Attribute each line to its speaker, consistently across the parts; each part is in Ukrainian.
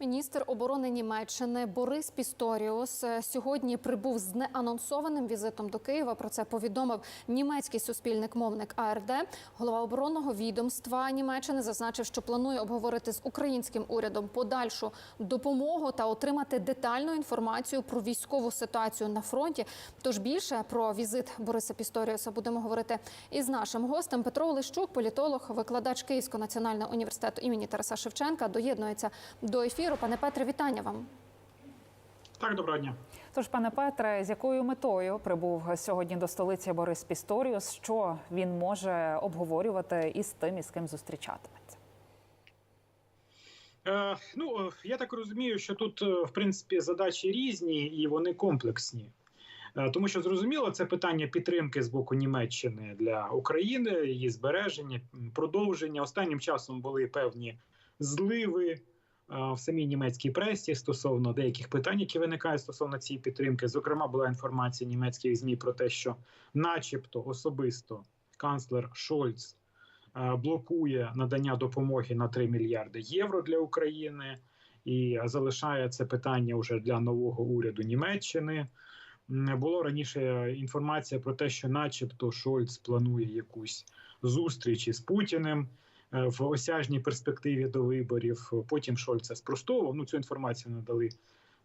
Speaker 1: Міністр оборони Німеччини Борис Пісторіус е, сьогодні прибув з неанонсованим візитом до Києва. Про це повідомив німецький суспільник мовник АРД. Голова оборонного відомства Німеччини зазначив, що планує обговорити з українським урядом подальшу допомогу та отримати детальну інформацію про військову ситуацію на фронті. Тож більше про візит Бориса Пісторіуса будемо говорити із нашим гостем Петро Олещук, політолог, викладач Київського національного університету імені Тараса Шевченка. Доєднується до ефіру. Пане Петре, вітання вам.
Speaker 2: Так, доброго дня.
Speaker 3: Тож, пане Петре, з якою метою прибув сьогодні до столиці Борис Пісторіус? Що він може обговорювати із тим, із ким зустрічатиметься?
Speaker 2: Е, ну е, я так розумію, що тут е, в принципі задачі різні і вони комплексні. Е, Тому що зрозуміло, це питання підтримки з боку Німеччини для України, її збереження, продовження. Останнім часом були певні зливи в самій німецькій пресі стосовно деяких питань, які виникають стосовно цієї підтримки. Зокрема, була інформація німецьких змі про те, що, начебто, особисто канцлер Шольц е, блокує надання допомоги на 3 мільярди євро для України і залишає це питання вже для нового уряду Німеччини. Було раніше інформація про те, що, начебто, Шольц планує якусь зустріч із Путіним е, в осяжній перспективі до виборів. Потім Шольца спростовував. Ну цю інформацію надали,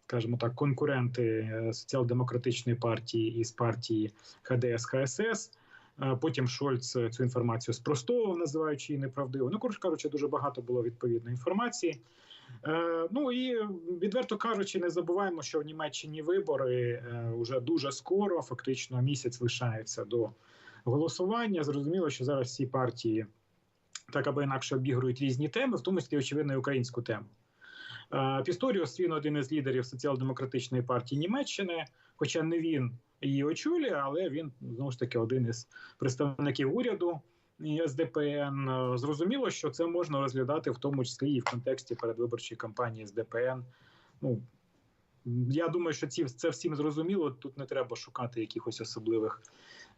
Speaker 2: скажімо так, конкуренти е, соціал-демократичної партії із партії ХДС ХСС. Е, Потім Шольц цю інформацію спростовував, називаючи її неправдивою. Ну, коротше кажучи, дуже багато було відповідної інформації. Е, ну і відверто кажучи, не забуваємо, що в Німеччині вибори е, вже дуже скоро, фактично місяць лишається до голосування. Зрозуміло, що зараз всі партії так або інакше обігрують різні теми, в тому числі очевидно і українську тему. Е, Пісторіус він один із лідерів соціал-демократичної партії Німеччини, хоча не він її очолює, але він знову ж таки один із представників уряду СДПН. Е, Зрозуміло, що це можна розглядати в тому числі і в контексті передвиборчої кампанії СДПН. Ну я думаю, що ці це всім зрозуміло. Тут не треба шукати якихось особливих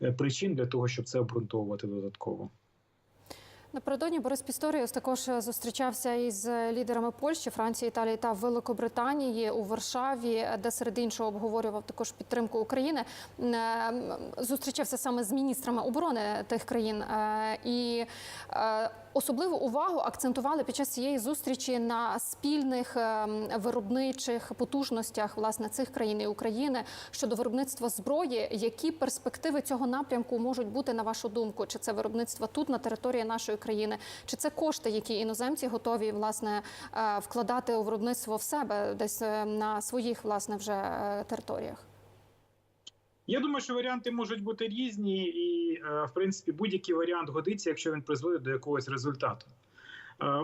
Speaker 2: е, причин для того, щоб це обґрунтовувати додатково.
Speaker 1: Напередодні Борис Пісторіус також зустрічався із лідерами Польщі, Франції, Італії та Великобританії у Варшаві, де серед іншого обговорював також підтримку України. Е, Зустрічався саме з міністрами оборони тих країн Е, і е, особливу увагу акцентували під час цієї зустрічі на спільних е, виробничих потужностях власне цих країн і України щодо виробництва зброї. Які перспективи цього напрямку можуть бути на вашу думку? Чи це виробництво тут на території нашої країни, чи це кошти, які іноземці готові власне е, вкладати у виробництво в себе десь е, на своїх власне вже е, територіях?
Speaker 2: Я думаю, що варіанти можуть бути різні, і в принципі будь-який варіант годиться, якщо він призводить до якогось результату.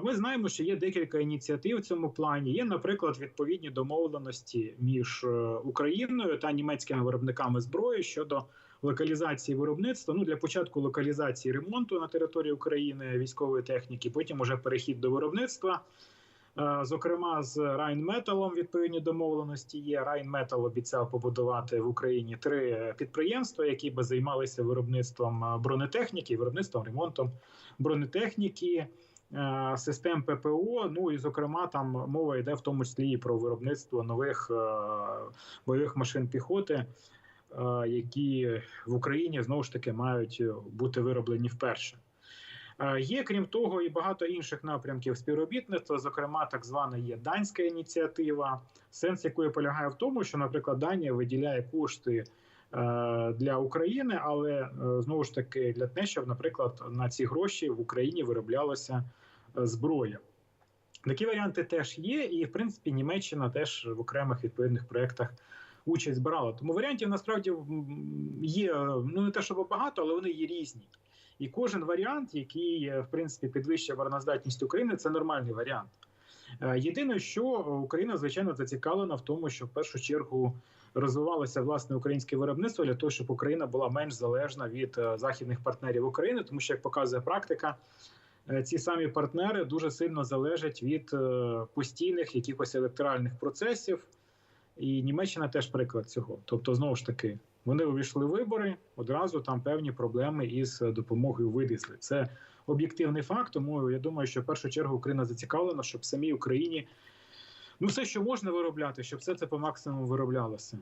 Speaker 2: Ми знаємо, що є декілька ініціатив в цьому плані. Є, наприклад, відповідні домовленості між Україною та німецькими виробниками зброї щодо локалізації виробництва. Ну для початку локалізації ремонту на території України військової техніки, потім уже перехід до виробництва. Е, Зокрема, з Райнметалом відповідні домовленості є. Райнметал обіцяв побудувати в Україні три підприємства, які би займалися виробництвом е, бронетехніки, виробництвом ремонтом бронетехніки, е, систем ППО. Ну і зокрема, там мова йде в тому числі і про виробництво нових бойових машин піхоти. Е, Які в Україні знову ж таки мають бути вироблені вперше. Е, Є крім того і багато інших напрямків співробітництва. Зокрема, так звана є данська ініціатива, сенс якої полягає в тому, що, наприклад, Данія виділяє кошти е, для України, але знову ж таки для те, щоб, наприклад, на ці гроші в Україні вироблялася зброя. Такі варіанти теж є, і в принципі Німеччина теж в окремих відповідних проєктах участь брала. Тому варіантів насправді є ну не те, щоб багато, але вони є різні. І кожен варіант, який е, в принципі підвищує обороноздатність України, це нормальний варіант. Е, Єдине, що Україна звичайно зацікавлена в тому, що в першу чергу розвивалося власне українське виробництво для того, щоб Україна була менш залежна від е, західних партнерів України, тому що як показує практика, е, ці самі партнери дуже сильно залежать від е, постійних якихось електоральних процесів. І Німеччина теж приклад цього. Тобто, знову ж таки, вони увійшли в вибори, одразу там певні проблеми із допомогою вилізли. Це об'єктивний факт. Тому я думаю, що в першу чергу Україна зацікавлена, щоб самій Україні Ну, все, що можна виробляти, щоб все це по максимуму вироблялося.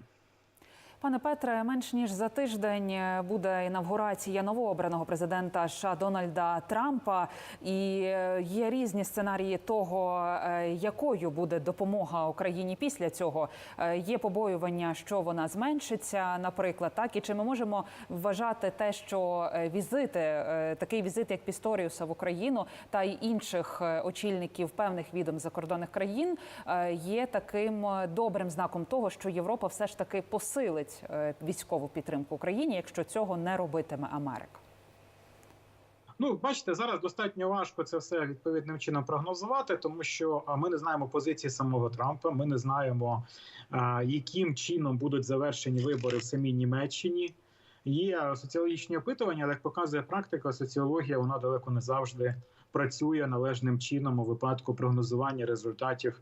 Speaker 3: Пане Петре, менш ніж за тиждень е, буде інавгурація новообраного президента США Дональда Трампа, і е, є різні сценарії того, е, якою буде допомога Україні після цього. Є побоювання, що вона зменшиться, наприклад, так і чи ми можемо вважати те, що візити, такий візит, як Пісторіуса в Україну та й інших очільників певних відом закордонних країн, є таким добрим знаком того, що Європа все ж таки посилить е, військову підтримку Україні, якщо цього не робитиме Америка.
Speaker 2: Ну, бачите, зараз достатньо важко це все відповідним чином прогнозувати, тому що ми не знаємо позиції самого Трампа. Ми не знаємо, яким чином будуть завершені вибори в самій Німеччині. Є соціологічні опитування, але як показує практика, соціологія вона далеко не завжди працює належним чином у випадку прогнозування результатів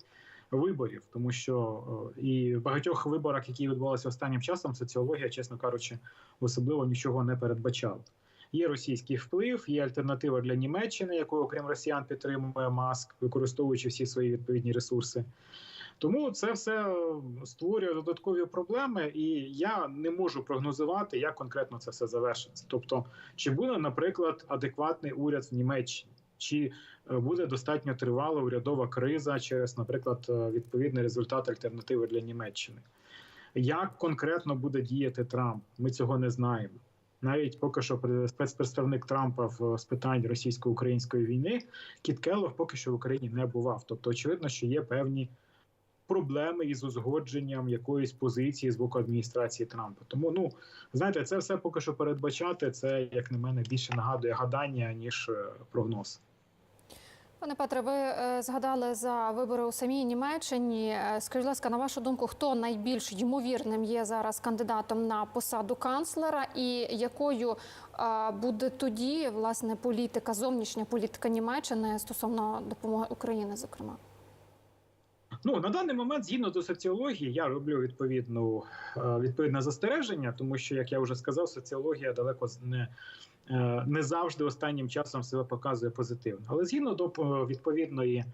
Speaker 2: виборів, тому що і в багатьох виборах, які відбувалися останнім часом, соціологія, чесно кажучи, особливо нічого не передбачала. Є російський вплив, є альтернатива для Німеччини, яку, окрім росіян, підтримує Маск, використовуючи всі свої відповідні ресурси. Тому це все створює додаткові проблеми, і я не можу прогнозувати, як конкретно це все завершиться. Тобто, чи буде, наприклад, адекватний уряд в Німеччині, чи е, буде достатньо тривала урядова криза через, наприклад, е, відповідний результат альтернативи для Німеччини. Як конкретно буде діяти Трамп? Ми цього не знаємо. Навіть поки що спецпредставник Трампа в з питань російсько-української війни Кіт Келлог поки що в Україні не бував. Тобто, очевидно, що є певні проблеми із узгодженням якоїсь позиції з боку адміністрації Трампа. Тому, ну знаєте, це все поки що передбачати. Це як на мене більше нагадує гадання ніж е, прогноз.
Speaker 1: Пане Петре, ви е, згадали за вибори у самій Німеччині. Е, Скажіть, будь ласка, на вашу думку, хто найбільш ймовірним є зараз кандидатом на посаду канцлера, і якою буде тоді власне політика, зовнішня політика Німеччини стосовно допомоги України, зокрема?
Speaker 2: Ну на даний момент, згідно до соціології, я роблю відповідну е, відповідне застереження, тому що, як я вже сказав, соціологія далеко не, е, не завжди останнім часом себе показує позитивно. Але згідно до е, відповідної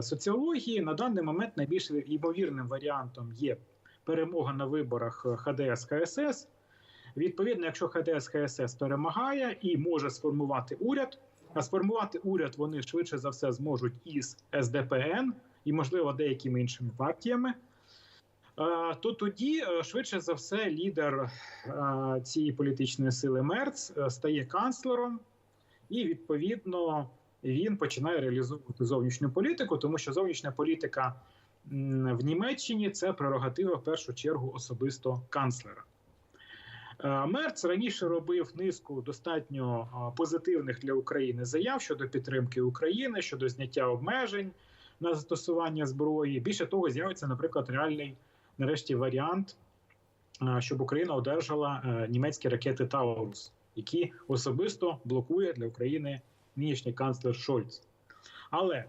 Speaker 2: соціології, на даний момент найбільш ймовірним варіантом є перемога на виборах ХДС ХСС. Відповідно, якщо ХДС ХСС перемагає і може сформувати уряд, а сформувати уряд вони швидше за все зможуть із СДПН і, можливо, деякими іншими партіями. е, То тоді е, швидше за все лідер е, цієї політичної сили Мерц стає канцлером, і відповідно він починає реалізовувати зовнішню політику, тому що зовнішня політика в Німеччині це прерогатива в першу чергу особисто канцлера. Мерц раніше робив низку достатньо позитивних для України заяв щодо підтримки України, щодо зняття обмежень на застосування зброї. Більше того, з'явиться, наприклад, реальний нарешті варіант, щоб Україна одержала е, німецькі ракети Таурус, які особисто блокує для України нинішній канцлер Шольц. Але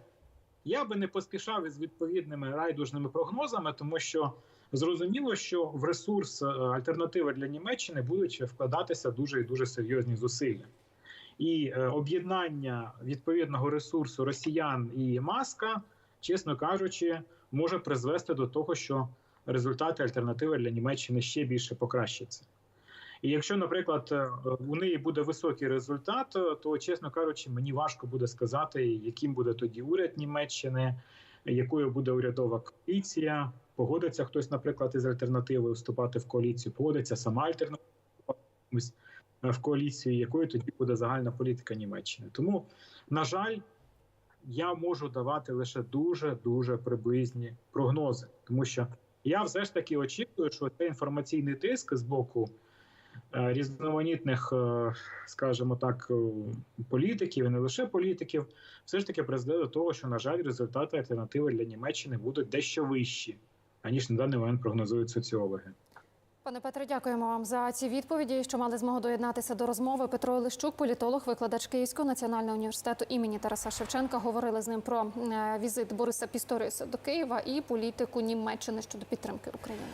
Speaker 2: я би не поспішав із відповідними райдужними прогнозами, тому що зрозуміло, що в ресурс е, альтернативи для Німеччини будуть вкладатися дуже і дуже серйозні зусилля. І е, об'єднання відповідного ресурсу росіян і маска, чесно кажучи, може призвести до того, що результати альтернативи для Німеччини ще більше покращаться. І якщо, наприклад, е, у неї буде високий результат, е, то чесно кажучи, мені важко буде сказати, яким буде тоді уряд Німеччини, якою буде урядова коаліція. Погодиться хтось, наприклад, із альтернативою вступати в коаліцію, погодиться сама альтернатива е, в коаліцію, якою тоді буде загальна політика Німеччини. Тому, на жаль, я можу давати лише дуже дуже приблизні прогнози, тому що я все ж таки очікую, що цей інформаційний тиск з боку е, різноманітних, е, скажімо так, е, політиків і не лише політиків, все ж таки призведе до того, що на жаль, результати альтернативи для Німеччини будуть дещо вищі, аніж на даний момент прогнозують соціологи.
Speaker 1: Пане Петре, дякуємо вам за ці відповіді, що мали змогу доєднатися до розмови. Петро Лищук, політолог, викладач Київського національного університету імені Тараса Шевченка. Говорили з ним про е, візит Бориса Пісторіуса до Києва і політику Німеччини щодо підтримки України.